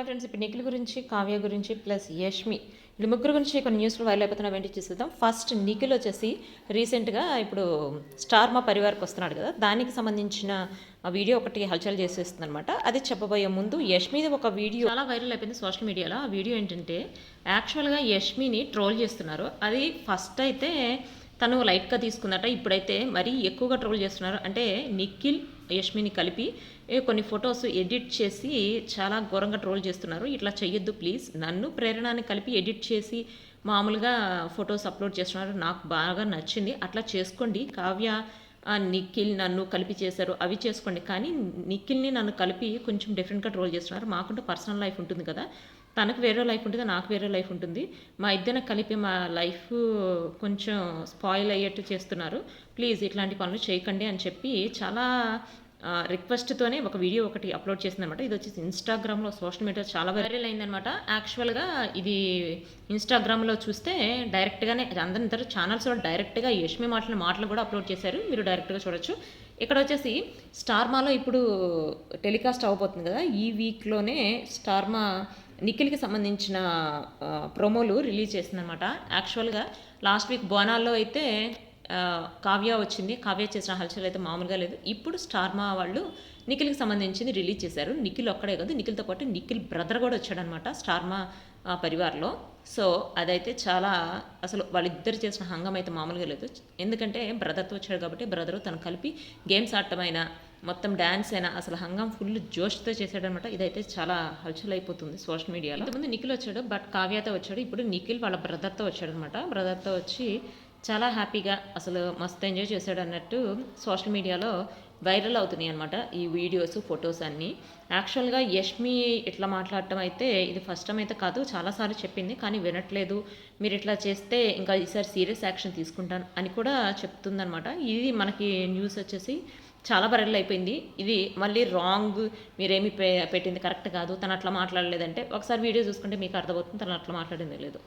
Hi friends ఇప్పుడు నిఖిల్ గురించి కావ్య గురించి ప్లస్ యష్మి. వీళ్ళు ముగ్గురు గురించి కొన్ని న్యూస్లు వైరల్ అయిపోతున్న వెంటనే చూసేద్దాం. ఫస్ట్ నిఖిల్ వచ్చేసి రీసెంట్గా ఇప్పుడు స్టార్ మా పరివార్కి వస్తున్నాడు కదా. దానికి సంబంధించిన వీడియో ఒకటి హల్చల్ చేసేస్తుంది అనమాట అది చెప్పబోయే ముందు యష్మిది ఒక వీడియో చాలా వైరల్ అయిపోయింది సోషల్ మీడియాలో ఆ వీడియో ఏంటంటే యాక్చువల్గా యష్మిని ట్రోల్ చేస్తున్నారు. అది ఫస్ట్ అయితే తను లైట్గా తీసుకుందట. ఇప్పుడైతే మరీ ఎక్కువగా ట్రోల్ చేస్తున్నారు. అంటే నిఖిల్ యష్మిని కలిపి కొన్ని ఫొటోస్ ఎడిట్ చేసి చాలా ఘోరంగా ట్రోల్ చేస్తున్నారు. ఇట్లా చెయ్యొద్దు ప్లీజ్. నన్ను ప్రేరణని కలిపి ఎడిట్ చేసి మామూలుగా ఫొటోస్ అప్లోడ్ చేస్తున్నారు. నాకు బాగా నచ్చింది. అట్లా చేసుకోండి. కావ్య నిఖిల్ నన్ను కలిపి చేశారు. అవి చేసుకోండి. కానీ నిఖిల్ని నన్ను కలిపి కొంచెం డిఫరెంట్గా ట్రోల్ చేస్తున్నారు. మాకుంటూ పర్సనల్ లైఫ్ ఉంటుంది కదా. తనకు వేరే లైఫ్ ఉంటుంది నాకు వేరే లైఫ్ ఉంటుంది. మా ఇద్దరిని కలిపి మా లైఫ్ కొంచెం స్పాయిల్ అయ్యేట్టు చేస్తున్నారు. ప్లీజ్ ఇట్లాంటి పనులు చేయకండి అని చెప్పి చాలా రిక్వెస్ట్తోనే ఒక వీడియో ఒకటి అప్లోడ్ చేసిందనమాట ఇది వచ్చేసి ఇన్స్టాగ్రామ్లో సోషల్ మీడియా చాలా వైరల్ అయిందనమాట యాక్చువల్గా ఇది ఇన్స్టాగ్రామ్లో చూస్తే డైరెక్ట్గానే అందరిద్దరు ఛానల్స్లో డైరెక్ట్గా యష్మి మాటల మాటలు కూడా అప్లోడ్ చేశారు. మీరు డైరెక్ట్గా చూడొచ్చు. ఇక్కడ వచ్చేసి స్టార్మాలో ఇప్పుడు టెలికాస్ట్ అవ్వబోతుంది కదా. ఈ వీక్లోనే స్టార్మా నిఖిల్కి సంబంధించిన ప్రోమోలు రిలీజ్ చేసిందనమాట యాక్చువల్గా లాస్ట్ వీక్ బోనాల్లో అయితే కావ్య వచ్చింది. కావ్య చేసిన హల్చల్ అయితే మామూలుగా లేదు. ఇప్పుడు స్టార్మా వాళ్ళు నిఖిల్కి సంబంధించింది రిలీజ్ చేశారు. నిఖిల్ ఒక్కడే కాదు నిఖిల్తో పాటు నిఖిల్ బ్రదర్ కూడా వచ్చాడనమాట స్టార్మా పరివార్లో. సో అదైతే చాలా అసలు వాళ్ళిద్దరు చేసిన హంగం అయితే మామూలుగా లేదు. ఎందుకంటే బ్రదర్తో వచ్చాడు కాబట్టి బ్రదరు తను కలిపి గేమ్స్ ఆడటమైనా మొత్తం డ్యాన్స్ అయినా అసలు హంగం ఫుల్ జోష్తో చేశాడనమాట ఇదైతే చాలా హల్చల్ అయిపోతుంది సోషల్ మీడియాలో. ఇంతకుముందు నిఖిల్ వచ్చాడు బట్ కావ్యతో వచ్చాడు. ఇప్పుడు నిఖిల్ వాళ్ళ బ్రదర్తో వచ్చాడు అనమాట బ్రదర్తో వచ్చి చాలా హ్యాపీగా అసలు మస్తు ఎంజాయ్ చేశాడు అన్నట్టు సోషల్ మీడియాలో వైరల్ అవుతున్నాయి అనమాట ఈ వీడియోస్ ఫొటోస్ అన్నీ. యాక్చువల్గా యష్మి ఇట్లా మాట్లాడటం అయితే ఇది ఫస్ట్ టైం అయితే కాదు చాలాసార్లు చెప్పింది కానీ వినట్లేదు. మీరు ఇట్లా చేస్తే ఇంకా ఈసారి సీరియస్ యాక్షన్ తీసుకుంటాను అని కూడా చెప్తుందనమాట ఇది మనకి న్యూస్ వచ్చేసి చాలా వైరల్ అయిపోయింది. ఇది మళ్ళీ రాంగ్ మీరేమి పె పెట్టింది కరెక్ట్ కాదు. తను అట్లా మాట్లాడలేదంటే ఒకసారి వీడియో చూసుకుంటే మీకు అర్థమవుతుంది తను అట్లా మాట్లాడింది లేదు.